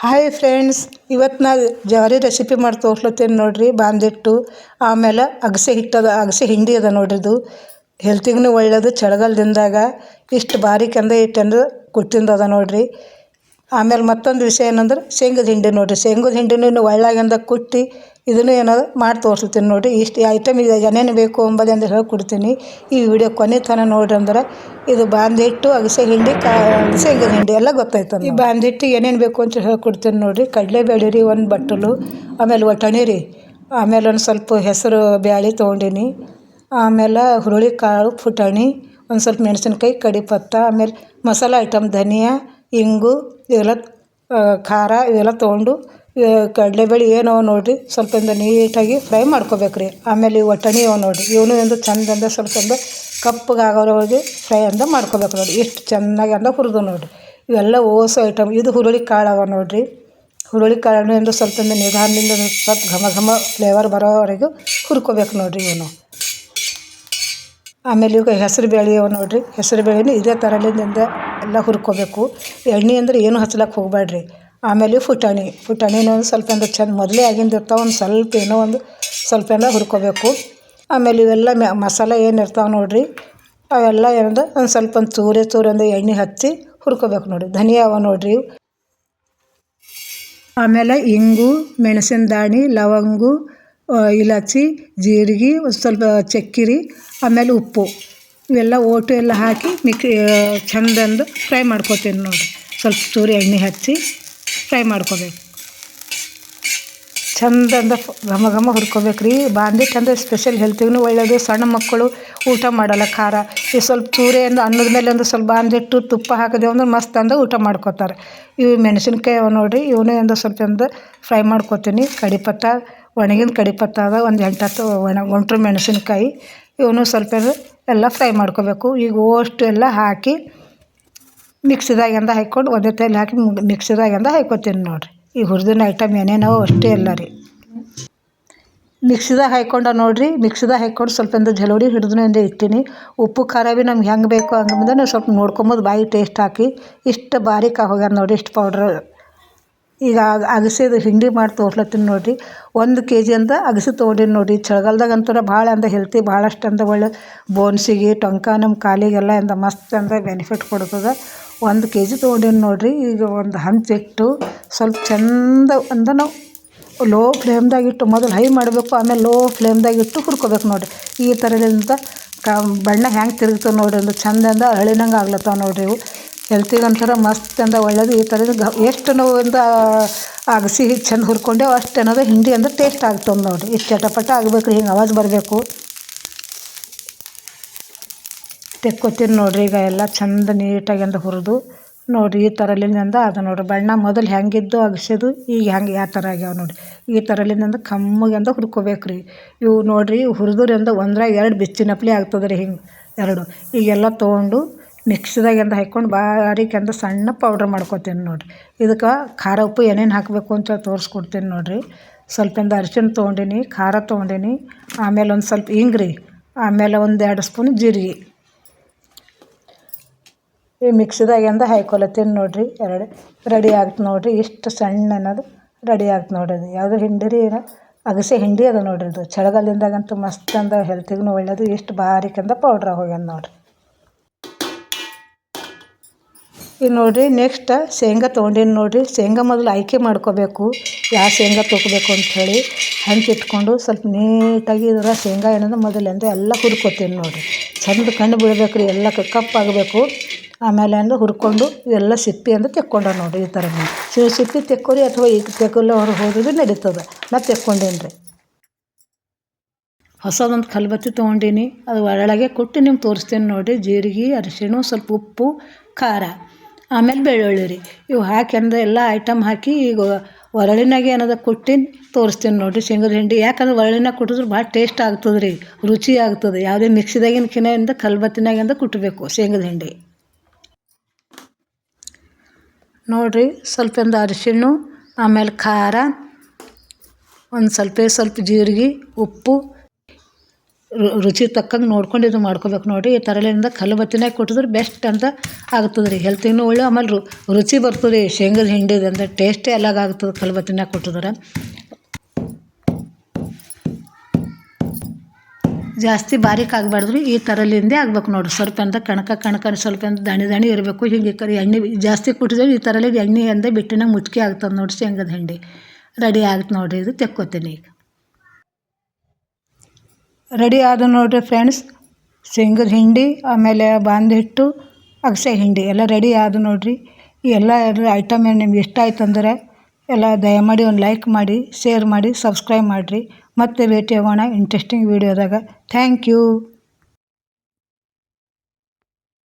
Hi friends ಇವತ್ತು ನಾ ಜವಾರಿ ರೆಸಿಪಿ ಮಾಡಿ ತೋರ್ಸ್ಲತ್ತೇನೆ ನೋಡಿರಿ, ಬಾಂದಿಟ್ಟು, ಆಮೇಲೆ ಅಗಸೆ ಹಿಟ್ಟದ, ಅಗಸೆ ಹಿಂಡಿ ಅದ ನೋಡ್ರಿ ಇದು. ಹೆಲ್ತಿಗೂ ಒಳ್ಳೆಯದು ಚಳಗಾಲದಿಂದಾಗ ಇಷ್ಟು ಭಾರಿ ಅಂದ ಹಿಟ್ಟಂದ್ರೆ ಕುಟ್ಟಿಂದು ಅದ ನೋಡ್ರಿ. ಆಮೇಲೆ ಮತ್ತೊಂದು ವಿಷಯ ಏನಂದ್ರೆ ಶೇಂಗದ ಹಿಂಡಿ ನೋಡಿರಿ, ಶೇಂಗದ ಹಿಂಡಿನೂ ಒಳ್ಳಾಗಿಂದ ಕುಟ್ಟಿ ಇದನ್ನು ಏನಾದ್ರು ಮಾಡಿ ತೋರಿಸ್ತೀನಿ ನೋಡಿರಿ. ಇಷ್ಟು ಐಟಮ್ ಇದೆ ಏನೇನು ಬೇಕು ಹೇಳಿ ಹೇಳ್ಕೊಡ್ತೀನಿ ಈ ವಿಡಿಯೋ ಕೊನೆ ತನಕ ನೋಡ್ರಿ ಅಂದ್ರೆ ಇದು ಬಾಂದಿಟ್ಟು ಅಗಸೆ ಹಿಂಡಿ ಕಾ ಶೇಂಗದ ಹಿಂಡಿ ಎಲ್ಲ ಗೊತ್ತಾಯ್ತದೆ ಈ ಬಾಂದಿಟ್ಟು ಏನೇನು ಬೇಕು ಅಂತ ಹೇಳ್ಕೊಡ್ತೀನಿ ನೋಡಿರಿ. ಕಡಲೆಬೇಳೆ ರೀ ಒಂದು ಬಟ್ಟಲು ಆಮೇಲೆ ಒಟ್ಟಣಿ ರೀ. ಆಮೇಲೆ ಒಂದು ಸ್ವಲ್ಪ ಹೆಸರು ಬ್ಯಾಳಿ ತೊಗೊಂಡೀನಿ. ಆಮೇಲೆ ಹುರುಳಿ ಕಾಳು ಪುಟಾಣಿ ಒಂದು ಸ್ವಲ್ಪ ಮೆಣಸಿನ್ಕಾಯಿ ಕಡಿಪತ್ತ ಆಮೇಲೆ ಮಸಾಲೆ ಐಟಮ್ ಧನಿಯಾ ಇಂಗು ಇವೆಲ್ಲ ಖಾರ ಇವೆಲ್ಲ ತೊಗೊಂಡು ಕಡಲೆಬೇಳೆ ಏನು ನೋಡಿರಿ, ಸ್ವಲ್ಪ ಇಂದ ನೀಟಾಗಿ ಫ್ರೈ ಮಾಡ್ಕೋಬೇಕು ರೀ ಆಮೇಲೆ ಇವು ಒಟ್ಟಣಿ ಅವ ನೋಡಿರಿ. ಇವನು ಒಂದು ಚಂದಂದ ಸ್ವಲ್ಪ ಚಂದ ಕಪ್ಪಗೆ ಆಗೋರವರೆಗೆ ಫ್ರೈ ಅಂದ ಮಾಡ್ಕೋಬೇಕು ನೋಡಿ ಎಷ್ಟು ಚೆನ್ನಾಗಿ ಅಂದ ಹುರಿದು ನೋಡಿರಿ. ಇವೆಲ್ಲ ಓಸ ಐಟಮ್. ಇದು ಹುರುಳಿ ಕಾಳು ಅವ ನೋಡಿರಿ. ಹುರುಳಿ ಕಾಳನ್ನು ಎಂದು ಸ್ವಲ್ಪ ನಿಧಾನದಿಂದ ಸ್ವಲ್ಪ ಘಮ ಘಮ ಫ್ಲೇವರ್ ಬರೋವರೆಗೂ ಹುರ್ಕೋಬೇಕು ನೋಡಿರಿ ಇವನು. ಆಮೇಲೆ ಇವಾಗ ಹೆಸರು ಬೇಳೆ ಅವ ನೋಡಿರಿ. ಹೆಸರು ಬೇಳೆನೂ ಇದೇ ಥರಲಿಂದ ಎಲ್ಲ ಹುರ್ಕೋಬೇಕು. ಎಣ್ಣೆ ಅಂದ್ರೆ ಏನು ಹಚ್ಲಕ್ಕೆ ಹೋಗಬೇಡ್ರಿ ಆಮೇಲೆ ಪುಟಾಣಿ ಪುಟಾಣಿನ ಒಂದು ಸ್ವಲ್ಪ ಅಂದ್ರೆ ಚೆಂದ ಮೊದಲೇ ಆಗಿಂದ ಇರ್ತಾವೆ ಒಂದು ಸ್ವಲ್ಪ ಏನೋ ಒಂದು ಸ್ವಲ್ಪ ಏನೋ ಹುರ್ಕೋಬೇಕು. ಆಮೇಲೆ ಇವೆಲ್ಲ ಮ್ಯಾ ಮಸಾಲೆ ಏನು ಇರ್ತಾವೆ ನೋಡಿರಿ, ಅವೆಲ್ಲ ಏನಂದ್ರೆ ಒಂದು ಸ್ವಲ್ಪ ಒಂದು ತೂರೆ ಚೂರು ಒಂದು ಎಣ್ಣೆ ಹಚ್ಚಿ ಹುರ್ಕೋಬೇಕು ನೋಡಿರಿ. ಧನಿಯಾ ಅವ ನೋಡಿರಿ ಆಮೇಲೆ ಇಂಗು, ಮೆಣಸಿನ ದಾಣಿ, ಲವಂಗು ಇಲಾಚಿ, ಜೀರಿಗೆ, ಒಂದು ಸ್ವಲ್ಪ ಚಕ್ಕಿರಿ, ಆಮೇಲೆ ಉಪ್ಪು. ಇವೆಲ್ಲ ಓಟು ಎಲ್ಲ ಹಾಕಿ ಮಿಕ್ ಚಂದಂದು ಫ್ರೈ ಮಾಡ್ಕೊತೀನಿ ನೋಡಿರಿ. ಸ್ವಲ್ಪ ಚೂರು ಎಣ್ಣೆ ಹಚ್ಚಿ. ಫ್ರೈ ಮಾಡ್ಕೋಬೇಕು. ಚಂದಂದ ಘಮ ಘಮ ಹುರ್ಕೋಬೇಕು ರೀ. ಬಾಂದಿಟ್ಟು ಚಂದ ಸ್ಪೆಷಲ್ ಹೆಲ್ತಿಗೂ ಒಳ್ಳೆಯದು ಸಣ್ಣ ಮಕ್ಕಳು ಊಟ ಮಾಡಲ್ಲ ಖಾರ. ಈ ಸ್ವಲ್ಪ ಚೂರೆ ಅಂದು ಅನ್ನದ ಮೇಲೆ ಒಂದು ಸ್ವಲ್ಪ ಬಾಂದಿಟ್ಟು ತುಪ್ಪ ಹಾಕಿದೆವು ಅಂದ್ರೆ ಮಸ್ತ್ ಅಂದ ಊಟ ಮಾಡ್ಕೋತಾರೆ. ಇವು ಮೆಣಸಿನ್ಕಾಯಿ ನೋಡಿರಿ, ಇವನೇ ಒಂದು ಸ್ವಲ್ಪ ಚಂದ ಫ್ರೈ ಮಾಡ್ಕೊತೀನಿ. ಕಡಿಪತ್ತ, ಒಣಗಿನ ಕಡಿಪತ್ತ ಅದ. ಒಂದು ಎಂಟು ಹತ್ತು ಒಣ, ಒಂಟ್ರು ಮೆಣಸಿನ್ಕಾಯಿ. ಇವನು ಸ್ವಲ್ಪ ಎಲ್ಲ ಫ್ರೈ ಮಾಡ್ಕೋಬೇಕು. ಈಗ ಓಷ್ಟು ಎಲ್ಲ ಹಾಕಿ ಮಿಕ್ಸಿದಾಗೆಂದ ಹಾಕ್ಕೊಂಡು ಒಂದೇ ತೈಲಿ ಹಾಕಿ ಮಿಕ್ಸಿದಾಗೆಂದ ಹಾಕ್ಕೊತೀನಿ ನೋಡಿರಿ. ಈ ಹುರಿದಿನ ಐಟಮ್ ಏನೇನೋ ಅಷ್ಟೇ ಎಲ್ಲ ರೀ. ಮಿಕ್ಸಿದಾಗ ಹಾಕ್ಕೊಂಡ ನೋಡಿರಿ, ಮಿಕ್ಸಿದಾಗ ಹಾಕ್ಕೊಂಡು ಸ್ವಲ್ಪ ಒಂದು ಜಲೋಡಿ ಹಿಡಿದ್ರಿಂದ ಇಟ್ಟಿನಿ. ಉಪ್ಪು ಖಾರ ಭೀ ನಮ್ಗೆ ಹೆಂಗೆ ಬೇಕು ಮುಂದೆ ನಾವು ಸ್ವಲ್ಪ ನೋಡ್ಕೊಂಬೋದು ಬಾಯಿ ಟೇಸ್ಟ್ ಹಾಕಿ ಇಷ್ಟು ಬಾರಿಕ ಹೋಗ್ಯಾರ ನೋಡಿ ಇಷ್ಟು ಪೌಡ್ರ್ ಈಗ ಅಗಸೆದು ಹಿಂಡಿ ಮಾಡಿ ತೋರ್ಸ್ಲತ್ತೀನಿ ನೋಡಿರಿ. ಒಂದು ಕೆ ಜಿ ಅಂತ ಅಗಸೆ ತೊಗೊಂಡೀನಿ ನೋಡಿ ಚಳಿಗಾಲ್ದಾಗ ಅಂತೂ ಭಾಳ ಅಂದ ಹೆಲ್ತಿ ಭಾಳಷ್ಟು ಅಂದ ಒಳ್ಳೆ ಬೋನ್ಸಿಗೆ ಟೊಂಕ ನಮ್ಮ ಕಾಲಿಗೆಲ್ಲ ಎಂದ ಮಸ್ತ್ ಅಂದ ಬೆನಿಫಿಟ್ ಕೊಡ್ತದೆ. ಒಂದು ಕೆ ಜಿ ತೊಗೊಂಡೀನಿ ನೋಡಿರಿ. ಈಗ ಒಂದು ಹಂಚಿಟ್ಟು ಸ್ವಲ್ಪ ಚಂದ ಅಂದ ನಾವು ಲೋ ಫ್ಲೇಮ್ದಾಗ ಇಟ್ಟು ಮೊದಲು ಹೈ ಮಾಡಬೇಕು, ಆಮೇಲೆ ಲೋ ಫ್ಲೇಮ್ದಾಗ ಇಟ್ಟು ಹುರ್ಕೋಬೇಕು ನೋಡಿರಿ. ಈ ಥರದಿಂದ ಕ ಬಣ್ಣ ಹೆಂಗೆ ತಿರುಗ್ತವೆ ನೋಡಿರಿ ಅಂದ್ರೆ ಚಂದಂದ ಅರಳಿನಂಗೆ ಆಗ್ಲತ್ತವ ನೋಡಿರಿ ಇವು. ಹೆಲ್ತಿಗೆ ಒಂಥರ ಮಸ್ತ್ ಅಂದ ಒಳ್ಳೇದು ಈ ಥರದ ಎಷ್ಟು ನಾವು ಒಂದು ಅಗಸಿ ಚೆಂದ ಹುರ್ಕೊಂಡೇವು ಅಷ್ಟು ಹಿಂಡಿ ಅಂದ್ರೆ ಟೇಸ್ಟ್ ಆಗ್ತದೆ ನೋಡಿರಿ ಇಷ್ಟು ಚಟಪಟ ಆಗ್ಬೇಕು ಹಿಂಗೆ ಆವಾಜ್ ಬರಬೇಕು. ತೆಕ್ಕೊತೀನಿ ನೋಡಿರಿ ಈಗ ಎಲ್ಲ ಚಂದ ನೀಟಾಗಿ ಅಂದ ಹುರಿದು. ನೋಡಿರಿ ಈ ಥರಲಿಂದ ಅದು ನೋಡಿರಿ, ಬಣ್ಣ ಮೊದಲು ಹೆಂಗಿದ್ದು ಅಗಸಿದು ಈಗ ಹೆಂಗೆ ಯಾವ ಥರ ಆಗ್ಯಾವ ನೋಡಿರಿ. ಈ ಥರಲಿಂದ ಕಮ್ಮಿಗೆ ಅಂದ ಹುರ್ಕೋಬೇಕು ರೀ ಇವು ನೋಡಿರಿ, ಹುರಿದ್ರಿಂದ ಒಂದ್ರಾಗ ಎರಡು ಬಿಚ್ಚಿನಪ್ಲೆ ಆಗ್ತದೆ ರೀ ಹಿಂಗೆ ಎರಡು. ಈಗೆಲ್ಲ ತೊಗೊಂಡು ಮಿಕ್ಸಿದಾಗೆಂದ ಹಾಕ್ಕೊಂಡು ಬಾರೀಕ್ ಕೆಂದು ಸಣ್ಣ ಪೌಡ್ರ್ ಮಾಡ್ಕೊತೀನಿ ನೋಡಿರಿ. ಇದಕ್ಕೆ ಖಾರ ಉಪ್ಪು ಏನೇನು ಹಾಕಬೇಕು ಅಂತ ತೋರಿಸ್ಕೊಡ್ತೀನಿ ನೋಡಿರಿ. ಸ್ವಲ್ಪಂದು ಅರಿಶಿನ ತೊಗೊಂಡೀನಿ, ಖಾರ ತೊಗೊಂಡೀನಿ, ಆಮೇಲೆ ಒಂದು ಸ್ವಲ್ಪ ಇಂಗ್ರಿ ಆಮೇಲೆ ಒಂದು ಎರಡು ಸ್ಪೂನ್ ಜೀರಿಗೆ. ಈ ಮಿಕ್ಸಿದಾಗೆಂದ ಹಾಕ್ಕೊಳತ್ತೀನಿ ನೋಡಿರಿ, ಎರಡು ರೆಡಿ ಆಗ್ತು ನೋಡಿರಿ. ಇಷ್ಟು ಸಣ್ಣ ಅನ್ನೋದು ರೆಡಿ ಆಗ್ತು ನೋಡಿರಿ ಯಾವುದು ಹಿಂಡಿ ರೀ ಅಗಸೆ ಹಿಂಡಿ ಅದ ನೋಡಿರಿ ಇದು. ಚಳಿಗಾಲದಿಂದಾಗಂತೂ ಮಸ್ತ್ ಅಂದ ಹೆಲ್ತಿಗೂ ಒಳ್ಳೆಯದು ಇಷ್ಟು ಬಾರಿಕಂದ ಪೌಡ್ರ್ ಹೋಗ್ಯದ ನೋಡಿರಿ. ಈಗ ನೋಡಿರಿ ನೆಕ್ಸ್ಟ್ ಶೇಂಗಾ ತೊಗೊಂಡೀನಿ ನೋಡಿರಿ, ಶೇಂಗಾ ಮೊದಲು ಆಯ್ಕೆ ಮಾಡ್ಕೋಬೇಕು ಯಾವ ಶೇಂಗಾ ತೊಗೋಬೇಕು ಅಂಥೇಳಿ ಹಂಚಿ ಇಟ್ಕೊಂಡು ಸ್ವಲ್ಪ ನೀಟಾಗಿ ಇದರ ಶೇಂಗಾ ಏನಂದ್ರೆ ಮೊದಲಿಂದ ಎಲ್ಲ ಹುರ್ಕೋತೀನಿ ನೋಡಿರಿ. ಚಂದ ಕಣ್ಣು ಬೀಳ್ಬೇಕು ರೀ ಎಲ್ಲ ಕಪ್ಪಾಗಬೇಕು ಆಮೇಲೆ ಅಂದ್ರೆ ಹುರ್ಕೊಂಡು ಇವೆಲ್ಲ ಸಿಪ್ಪೆ ಅಂದ್ರೆ ತೆಕ್ಕೊಂಡ ನೋಡಿರಿ ಈ ಥರ ನೋಡಿ ಸಿಪ್ಪೆ ತೆಕ್ಕೋರಿ ಅಥವಾ ಈಗ ತೆಕ್ಕಲ್ಲ ಅವ್ರು ಹೋದ್ರೆ ನಡೀತದೆ ನಾ ತೆಕ್ಕೊಂಡೇನಿ ರೀ ಹೊಸದೊಂದು ಕಲ್ಬತ್ತಿ ತೊಗೊಂಡೀನಿ, ಅದು ಒಳಗೆ ಕೊಟ್ಟು ನಿಮ್ಗೆ ತೋರಿಸ್ತೀನಿ ನೋಡಿರಿ, ಜೀರಿಗೆ, ಅರಿಶಿಣ, ಸ್ವಲ್ಪ ಉಪ್ಪು, ಖಾರ. ಆಮೇಲೆ ಬೆಳ್ಳುಳ್ಳಿ ರೀ. ಇವು ಹಾಕಿ ಅಂದ್ರೆ ಎಲ್ಲ ಐಟಮ್ ಹಾಕಿ ಈಗ ಒರಳಿನಾಗೆ ಏನದ ಕುಟ್ಟಿನ ತೋರಿಸ್ತೀನಿ ನೋಡಿರಿ ಶೇಂಗದ ಹಿಂಡಿ. ಯಾಕಂದ್ರೆ ಒರಳಿನಾಗ ಕುಟ್ಟಿದ್ರೆ ಭಾಳ ಟೇಸ್ಟ್ ಆಗ್ತದೆ ರೀ, ರುಚಿ ಆಗ್ತದೆ. ಯಾವುದೇ ಮಿಕ್ಸಿದಾಗಿನ ಕಿನೆಯಿಂದ ಕಲ್ಬತ್ತಿನಾಗಿಂದ ಕುಟ್ಟಬೇಕು ಶೇಂಗದ ಹಿಂಡಿ. ನೋಡಿರಿ ಸ್ವಲ್ಪಂದು ಅರಿಶಿಣ ಆಮೇಲೆ ಖಾರ, ಒಂದು ಸ್ವಲ್ಪ ಸ್ವಲ್ಪ ಜೀರಿಗೆ, ಉಪ್ಪು ರುಚಿ ತಕ್ಕಂಗೆ ನೋಡ್ಕೊಂಡು ಇದು ಮಾಡ್ಕೋಬೇಕು ನೋಡಿರಿ. ಈ ಥರಲಿಂದ ಕಲ್ಲು ಬತ್ತಿನಾಗ ಕೊಟ್ಟಿದ್ರೆ ಬೆಸ್ಟ್ ಅಂತ ಆಗ್ತದೆ ರೀ ಹೆಲ್ತಿಗೂ ಒಳ್ಳೆ, ಆಮೇಲೆ ರು, ರುಚಿ ಬರ್ತದೆ ರೀ ಶೇಂಗದ ಹಿಂಡಿದ ಅಂದ್ರೆ ಟೇಸ್ಟೇ ಅಲಾಗ ಆಗ್ತದೆ ಕಲ್ಲು ಕೊಟ್ಟಿದ್ರೆ. ಜಾಸ್ತಿ ಬಾರೀಕ್ ಆಗಬಾರ್ದು ರೀ ಈ ಥರಲಿಂದೇ ಆಗ್ಬೇಕು ನೋಡಿರಿ. ಸ್ವಲ್ಪ ಅಂತ ಕಣಕ ಕಣಕ ಸ್ವಲ್ಪ ಅಂತ ದಣಿ ದಣಿ ಇರಬೇಕು. ಹಿಂಗೆ ಕರಿ ಎಣ್ಣೆ ಜಾಸ್ತಿ ಕುಟ್ಟಿದ್ರೆ ಈ ಥರಲಿ ಎಣ್ಣೆ ಅಂದ ಬಿಟ್ಟಿನಾಗ ಮುಚ್ಕೆ ಆಗ್ತದೆ ನೋಡಿ ಶೇಂಗದ ಹಿಂಡಿ. ರೆಡಿ ಆಗುತ್ತೆ ನೋಡಿರಿ. ಇದು ತೆಕ್ಕೋತೀನಿ ಈಗ. ರೆಡಿ ಆದ ನೋಡಿರಿ ಫ್ರೆಂಡ್ಸ್ ಶೇಂಗದ ಹಿಂಡಿ, ಆಮೇಲೆ ಬಾಂದ ಹಿಟ್ಟು ಅಗಸೆ ಹಿಂಡಿ, ಎಲ್ಲ ರೆಡಿ ಆದ ನೋಡಿರಿ. ಈ ಎಲ್ಲ ಐಟಮ್ ಏನು ನಿಮ್ಗೆ ಇಷ್ಟ ಆಯ್ತು ಅಂದ್ರೆ ಎಲ್ಲ ದಯಮಾಡಿ ಒಂದು ಲೈಕ್ ಮಾಡಿ ಶೇರ್ ಮಾಡಿ ಸಬ್ಸ್ಕ್ರೈಬ್ ಮಾಡಿರಿ. ಮತ್ತೆ ಭೇಟಿ ಆಗೋಣ ಇಂಟ್ರೆಸ್ಟಿಂಗ್ ವೀಡಿಯೋದಾಗ ಥ್ಯಾಂಕ್ ಯು